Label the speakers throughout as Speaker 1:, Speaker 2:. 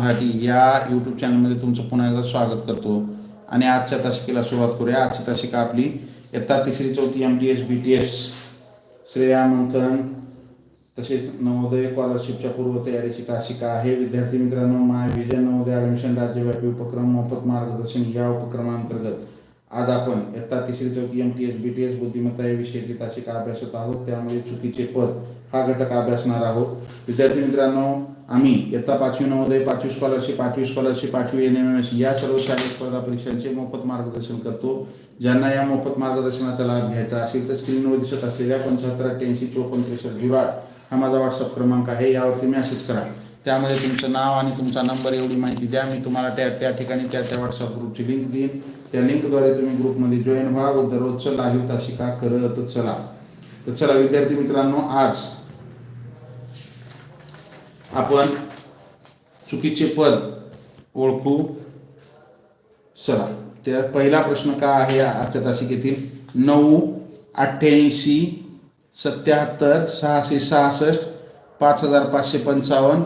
Speaker 1: मराठी या यूट्यूब चॅनलमध्ये तुमचं पुन्हा एकदा स्वागत करतो. आणि आजच्या तासिकेला सुरुवात करूया. आजची तासिका आपली इयत्ता तिसरी चौथी M T S B T S श्रेयामंथन तसेच नवोदय स्कॉलरशिपच्या पूर्वतयारीची तासिका आहे. विद्यार्थी मित्रांनो महाविजन नवोदय ॲडमिशन राज्यव्यापी उपक्रम मोफत मार्गदर्शन या उपक्रमांतर्गत आज आपण इयत्ता तिसरी चौथी M T S B T S बुद्धिमत्ता या विषयाची तासिका अभ्यासत आहोत. त्यामुळे चुकीचे पद हा घटक अभ्यासणार आहोत. विद्यार्थी मित्रांनो आम्ही इयत्ता पाचवी नवोदय पाचवी स्कॉलरशिप पाचवी स्कॉलरशिप पाचवी एन एम एस या सर्व शालेय स्पर्धा परीक्षांचे मोफत मार्गदर्शन करतो. ज्यांना या मोफत मार्गदर्शनाचा लाभ घ्यायचा असेल तर स्क्रीनवर दिसत असलेल्या पंच्याहत्तर अठ्ठ्याऐंशी चोपन्न त्रेसष्ट झिरो हा माझा व्हॉट्सअप क्रमांक आहे. यावरती मेसेज करा. त्यामध्ये तुमचं नाव आणि तुमचा नंबर एवढी माहिती द्या. मी तुम्हाला त्या त्या ठिकाणी त्या त्या व्हॉट्सअप ग्रुपची लिंक देईन. त्या लिंकद्वारे तुम्ही ग्रुपमध्ये जॉईन व्हा. व दररोजचं लाईव्ह तासिका करत चला. तर चला विद्यार्थी मित्रांनो आज आपण चुकीचे पद ओळखू. चला. त्या पहिला प्रश्न का आहे? आजच्या तासिकेतील नऊ अठ्ठ्याऐंशी सत्याहत्तर सहाशे सहासष्ट पाच हजार पाचशे पंचावन्न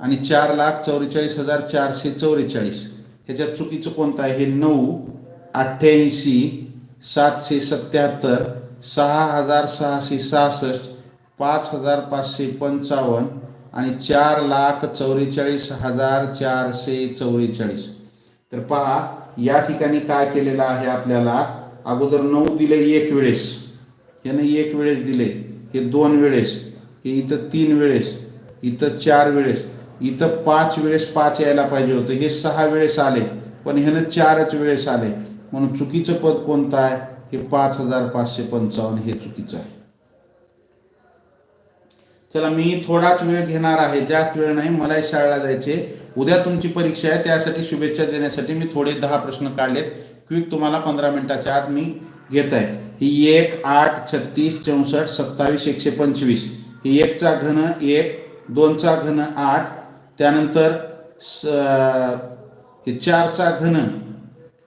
Speaker 1: आणि चार लाख चौवेचाळीस हजार चारशे चौवेचाळीस. ह्याच्यात चुकीचं कोणतं आहे? हे नऊ अठ्ठ्याऐंशी सातशे सत्याहत्तर सहा हजार सहाशे सहासष्ट पाच हजार पाचशे पंचावन्न आणि चार लाख चौवेचाळीस हजार चारशे चौवेचाळीस. तर पहा या ठिकाणी काय केलेलं आहे आपल्याला? अगोदर नऊ दिले एक वेळेस. याने एक वेळेस दिले. हे दोन वेळेस. हे इथं तीन वेळेस. इथं चार वेळेस. इथं पाच वेळेस पाच यायला पाहिजे होतं. हे सहा वेळेस आले पण ह्यानं चारच वेळेस आले. म्हणून चुकीचं पद कोणतं आहे? हे पाच हजार पाचशे पंचावन्न हे चुकीचं आहे. चला मी थोडाच वेळ घेणार आहे जास्त वेळ नाही मलाही शाळेला जायचे उद्या तुमची परीक्षा आहे त्यासाठी शुभेच्छा देण्यासाठी मी थोडे दहा प्रश्न काढलेत. क्विक तुम्हाला पंधरा मिनिटाच्या आत मी घेत आहे. ही एक आठ छत्तीस चौसष्ट सत्तावीस एकशे पंचवीस. ही एकचा घन एक दोनचा घन आठ. त्यानंतर स हे चारचा घन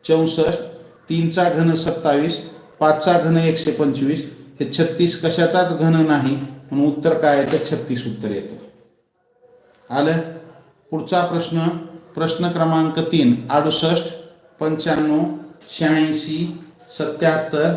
Speaker 1: चौसष्ट. तीनचा घन सत्तावीस. पाचचा घन एकशे पंचवीस. हे छत्तीस कशाचाच घन नाही म्हणून उत्तर काय येतं छत्तीस उत्तर येतं. आलं? पुढचा प्रश्न प्रश्न क्रमांक तीन अडुसष्ट पंच्याण्णव शहाऐंशी सत्याहत्तर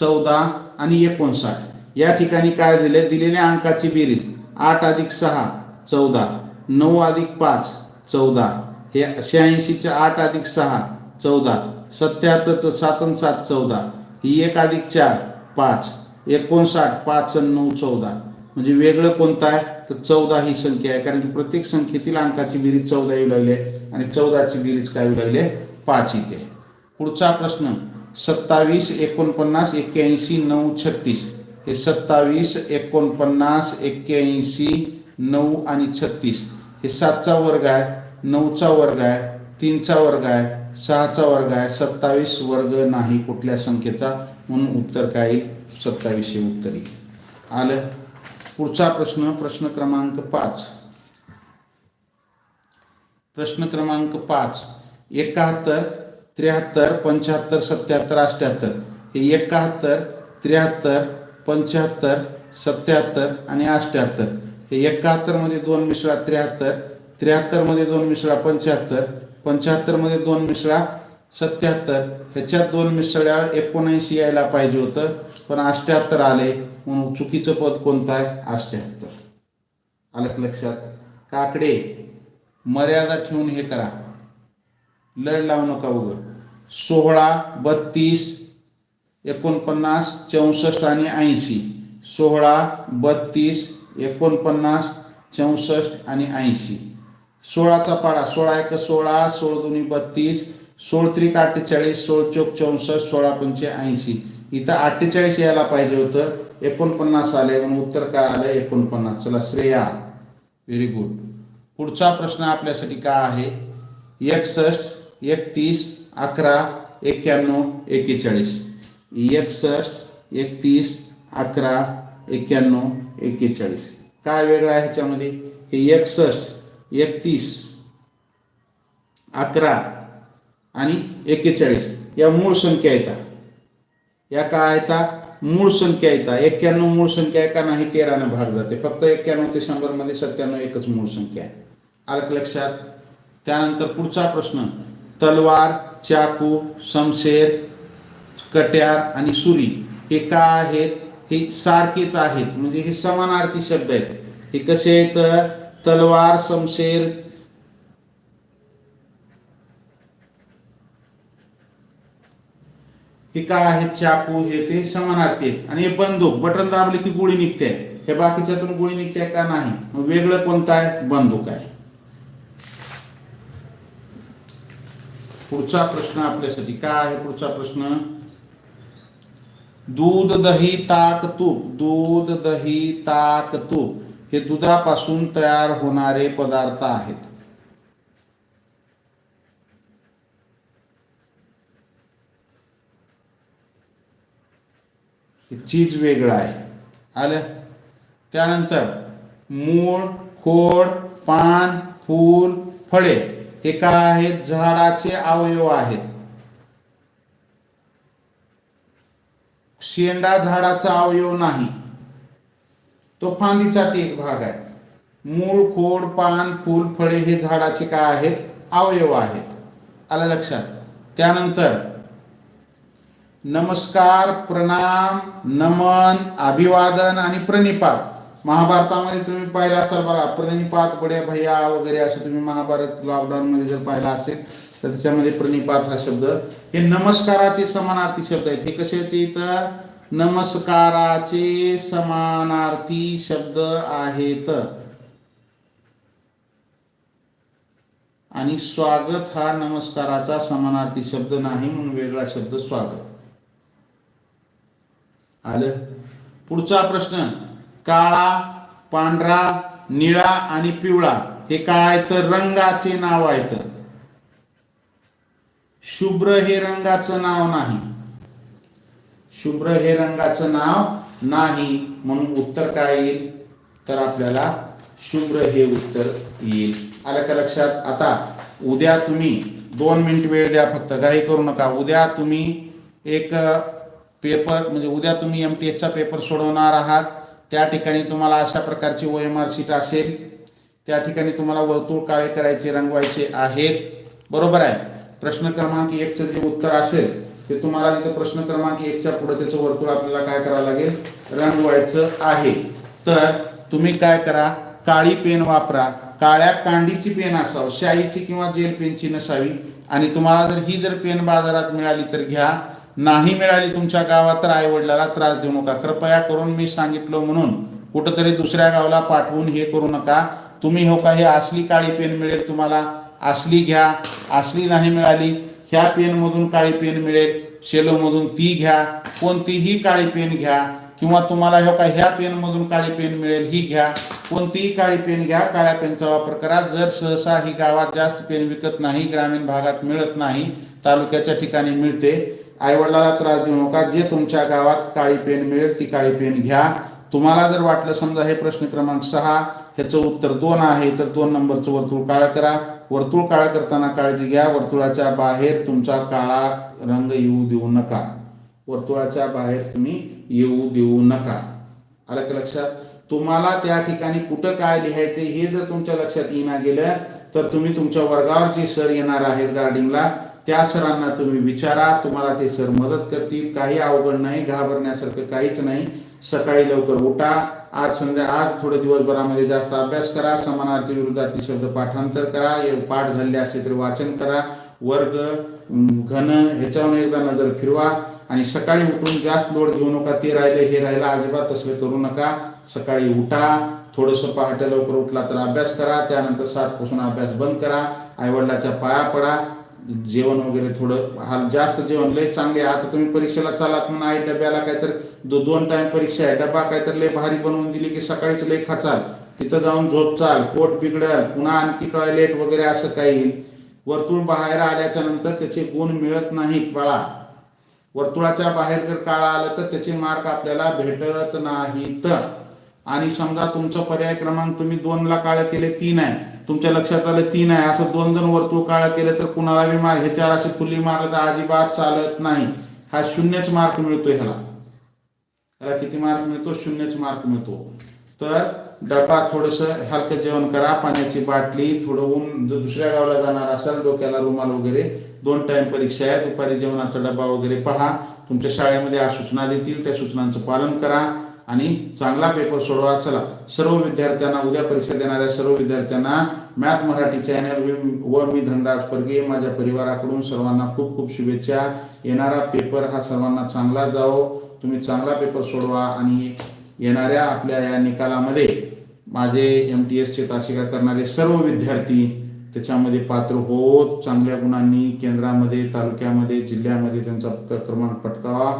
Speaker 1: चौदा आणि एकोणसाठ. या ठिकाणी काय दिले? दिलेल्या अंकाची बेरीज. आठ अधिक सहा चौदा. नऊ अधिक पाच चौदा. हे शहाऐंशीचे आठ अधिक सहा चौदा. सत्याहत्तरचं सात आणि सात चौदा. ही एक अधिक चार पाच. एकोणसाठ पाच नऊ चौदा. म्हणजे वेगळं कोणतं आहे तर चौदा ही संख्या आहे. कारण की प्रत्येक संख्येतील अंकाची बेरीज चौदा येऊ लागली आहे आणि चौदाची बेरीज काय येऊ लागली आहे? पाच इथे. पुढचा प्रश्न सत्तावीस एकोणपन्नास एक्क्याऐंशी नऊ छत्तीस. हे सत्तावीस एकोणपन्नास एक्क्याऐंशी नऊ आणि छत्तीस. हे सातचा वर्ग आहे नऊचा वर्ग आहे तीनचा वर्ग आहे सहाचा वर्ग आहे. सत्तावीस वर्ग नाही कुठल्या संख्येचा. म्हणून उत्तर काय येईल? सत्तावीस हे उत्तर. येईल आलं? पुढचा प्रश्न प्रश्न क्रमांक पाच. प्रश्न क्रमांक पाच. एकाहत्तर त्र्याहत्तर पंच्याहत्तर सत्याहत्तर अष्ट्याहत्तर हे एकाहत्तर त्र्याहत्तर पंच्याहत्तर सत्याहत्तर आणि अठ्ठ्याहत्तर हे एकाहत्तरमध्ये दोन मिश्रा त्र्याहत्तर त्र्याहत्तरमध्ये दोन मिश्रा पंच्याहत्तर पंच्याहत्तरमध्ये दोन मिश्रा सत्याहत्तर. ह्याच्यात दोन मिसळ्यावर एकोणऐंशी यायला पाहिजे होतं पण अष्ट्याहत्तर आले. म्हणून चुकीचं पद कोणतं आहे अष्ट्याहत्तर. आलं लक्षात काकडे मर्यादा ठेवून हे करा. लढ लावू नका उग. सोहळा बत्तीस एकोणपन्नास चौसष्ट आणि ऐंशी. सोहळा बत्तीस एकोणपन्नास चौसष्ट आणि ऐंशी. सोळाचा पाडा. सोळा एक सोळा सोळ दोन्ही बत्तीस सोळ त्रिक अठ्ठेचाळीस सोळ चौक चौसष्ट सोळा पंचे ऐंशी. इथं अठ्ठेचाळीस यायला पाहिजे होतं. एकोणपन्नास आले म्हणून उत्तर काय आलं? एकोणपन्नास. चला श्रेया. व्हेरी गुड पुढचा प्रश्न आपल्यासाठी काय आहे? एकसष्ट एकतीस अकरा एक्क्याण्णव एक्केचाळीस. एकसष्ट एकतीस अकरा एक्क्याण्णव एक्केचाळीस. काय वेगळं आहे ह्याच्यामध्ये? हे एकसष्ट एकतीस अकरा आणि एक्केचाळीस या मूळ संख्या येतात. या काय येतात मूळ संख्या येतात एक्क्याण्णव मूळ संख्या आहे का नाही तेरानं भाग जाते. फक्त एक्क्याण्णव ते शंभरमध्ये सत्त्याण्णव एकच मूळ संख्या आहे. आलं का लक्षात? त्यानंतर पुढचा प्रश्न. तलवार चाकू समशेर कट्यार आणि सुरी हे का आहेत? हे सारखेच आहेत. म्हणजे हे समानार्थी शब्द आहेत. हे कसे आहेत? तलवार समशेर हे काय आहेत? चाकू हे ते समानार्थी आहेत आणि हे बंदूक बटन दाबले की गोळी निघते. हे बाकीच्यातून गोळी निघते का नाही? मग वेगळं कोणतं आहे? बंदूक आहे. पुढचा प्रश्न आपल्यासाठी काय आहे? पुढचा प्रश्न. दूध दही ताक तूप. दूध दही ताक तूप हे दुधापासून तयार होणारे पदार्थ आहेत. चीज वेगळं आहे. आलं? त्यानंतर मूळ खोड पान फूल फळे हे काय आहेत? झाडाचे अवयव आहेत. शेंडा झाडाचा अवयव नाही. तो फांदीचाच एक भाग आहे. मूळ खोड पान फूल फळे हे झाडाचे काय आहेत? अवयव आहेत. आलं लक्षात? त्यानंतर नमस्कार प्रणाम नमन अभिवादन आणि प्रणिपात. महाभारतामध्ये तुम्ही पाहिला असाल बघा प्रणिपात बड्या भैया वगैरे असं तुम्ही महाभारत लॉकडाऊन मध्ये जर पाहिला असेल तर त्याच्यामध्ये प्रणिपात हा शब्द. हे नमस्काराचे समानार्थी शब्द आहेत. हे कशाचे इथं? नमस्काराचे समानार्थी शब्द आहेत. आणि स्वागत हा नमस्काराचा समानार्थी शब्द नाही म्हणून वेगळा शब्द स्वागत. आलं. पुढचा प्रश्न काळा पांढरा निळा आणि पिवळा हे काय तर रंगाचे नाव आहेत. शुभ्र हे रंगाचं नाव नाही. शुभ्र हे रंगाचं नाव नाही म्हणून उत्तर काय येईल? तर आपल्याला शुभ्र हे उत्तर येईल. आलं का लक्षात? आता उद्या तुम्ही दोन मिनिट वेळ द्या फक्त काही करू नका. उद्या तुम्ही एक पेपर म्हणजे उद्या तुम्ही एम टी एसचा पेपर सोडवणार आहात त्या ठिकाणी तुम्हाला अशा प्रकारची ओ एम आर सीट असेल. त्या ठिकाणी तुम्हाला वर्तुळ काळे करायचे रंगवायचे आहेत. बरोबर आहे. प्रश्न क्रमांक एकचं जे उत्तर असेल ते तुम्हाला तिथं प्रश्न क्रमांक एकच्या पुढे त्याचं वर्तुळ आपल्याला काय करावं लागेल? रंगवायचं आहे. तर तुम्ही काय करा? काळी पेन वापरा. काळ्या कांडीची पेन असावं. शाईची किंवा जेल पेनची नसावी. आणि तुम्हाला जर ही जर पेन बाजारात मिळाली तर घ्या. नाही मिळाली तुमच्या गावात तर आईवडिलाला त्रास देऊ नका. कृपया करून मी सांगितलं म्हणून कुठंतरी दुसऱ्या गावाला पाठवून हे करू नका. तुम्ही हो का हे असली काळी पेन मिळेल तुम्हाला? असली घ्या. असली नाही मिळाली ह्या पेनमधून काळी पेन मिळेल. शेलोमधून ती घ्या. कोणतीही काळी पेन घ्या. किंवा तुम्हाला हो का ह्या पेनमधून काळी पेन मिळेल ही घ्या. कोणतीही काळी पेन घ्या. काळ्या पेनचा वापर करा. जर सहसा ही गावात जास्त पेन विकत नाही ग्रामीण भागात मिळत नाही तालुक्याच्या ठिकाणी मिळते आईवडिलाला त्रास देऊ नका. जे तुमच्या गावात काळी पेन मिळेल ती काळी पेन घ्या. तुम्हाला जर वाटलं समजा हे प्रश्न क्रमांक सहा ह्याचं उत्तर दोन आहे तर दोन नंबरचं वर्तुळ काळं करा. वर्तुळ काळं करताना काळजी घ्या. वर्तुळाच्या बाहेर तुमचा काळा रंग येऊ देऊ नका. वर्तुळाच्या बाहेर तुम्ही येऊ देऊ नका. आलं का लक्षात? तुम्हाला त्या ठिकाणी कुठं काय लिहायचं हे जर तुमच्या लक्षात येईना गेलं तर तुम्ही तुमच्या वर्गावर जे सर येणार आहेत गार्डिंगला त्या सरांना तुम्ही विचारा तुम्हाला ते सर मदत करतील. काही अवघड नाही घाबरण्यासारखं काहीच नाही. सकाळी लवकर उठा. आज संध्या आज थोडं दिवसभरामध्ये जास्त अभ्यास करा. समानार्थी विरुद्धार्थी शब्द पाठांतर करा. पाठ झाले असले तरी वाचन करा. वर्ग घन ह्याच्यावर एकदा नजर फिरवा. आणि सकाळी उठून जास्त लोड घेऊ नका. ते राहिले हे राहिलं. अजिबात तसले करू नका. सकाळी उठा. थोडंसं पहाटे लवकर उठला तर अभ्यास करा. त्यानंतर सातपासून अभ्यास बंद करा. आईवडिलाच्या पाया पडा. जेवण वगैरे थोडं हा जास्त जेवण लय चांगले आहे. आता तुम्ही परीक्षेला चालात म्हणा आहे डब्याला काहीतर दो दोन टाइम परीक्षा आहे. डबा काहीतर लय भारी बनवून दिली की सकाळीच लय खाचाल. तिथं जाऊन झोप चाल पोट बिघडल पुन्हा आणखी टॉयलेट वगैरे असं काही. वर्तुळ बाहेर आल्याच्यानंतर त्याचे गुण मिळत नाहीत बाळा. वर्तुळाच्या बाहेर जर काळा आलं तर त्याचे मार्क आपल्याला भेटत नाहीत. आणि समजा तुमचं पर्याय क्रमांक तुम्ही दोनला काळ केले तीन आहे. तुमच्या लक्षात आलं तीन आहे. असं दोन दोन वर्तुळ काळं केलं तर कुणाला बी मार्क ह्याच्यावर असे फुल्ली मारलं तर अजिबात चालत नाही. हा शून्यच मार्क मिळतो ह्याला. ह्याला किती मार्क मिळतो? शून्यच मार्क मिळतो. तर डबा थोडंसं हलकं जेवण करा. पाण्याची बाटली थोडं ऊन जर दुसऱ्या गावाला जाणार असाल डोक्याला रुमाल वगैरे दोन टाइम परीक्षा आहे दुपारी जेवणाचा डबा वगैरे पहा. तुमच्या शाळेमध्ये सूचना देतील. त्या सूचनांचं पालन करा. आणि चांगला पेपर सोडवा. चला सर्व विद्यार्थ्यांना उद्या परीक्षा देणाऱ्या सर्व विद्यार्थ्यांना मॅथ मराठी चॅनल व मी धनराज परगे माझ्या परिवाराकडून सर्वांना खूप खूप शुभेच्छा. येणारा पेपर हा सर्वांना चांगला जावो. तुम्ही चांगला पेपर सोडवा आणि येणाऱ्या आपल्या या निकालामध्ये माझे एम टी एसचे तासिका करणारे सर्व विद्यार्थी त्याच्यामध्ये पात्र होत. चांगल्या गुणांनी केंद्रामध्ये तालुक्यामध्ये जिल्ह्यामध्ये त्यांचा क्रमांक पटकावा.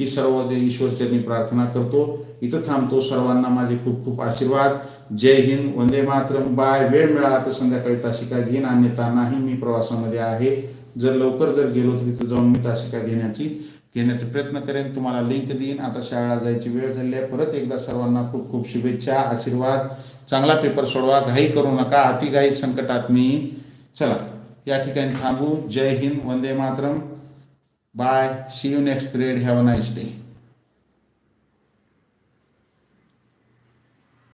Speaker 1: ही सर्व ईश्वरचरणी प्रार्थना करतो इथं थांबतो सर्वांना माझे खूप खूप आशीर्वाद. जय हिंद वंदे मातरम. बाय वेळ मिळाला तर संध्याकाळी तासिका घेईन. अन्यथा नाही मी प्रवासामध्ये आहे. जर लवकर जर गेलो तर तिथं जाऊन मी तासिका घेण्याची घेण्याचा प्रयत्न करेन. तुम्हाला लिंक देईन. आता शाळेला जायची वेळ झाली आहे. परत एकदा सर्वांना खूप खूप शुभेच्छा आशीर्वाद. चांगला पेपर सोडवा. घाई करू नका. अतिघाई संकटात मी. चला या ठिकाणी थांबू. जय हिंद वंदे Mataram. Bye. See you next period. Have a nice day.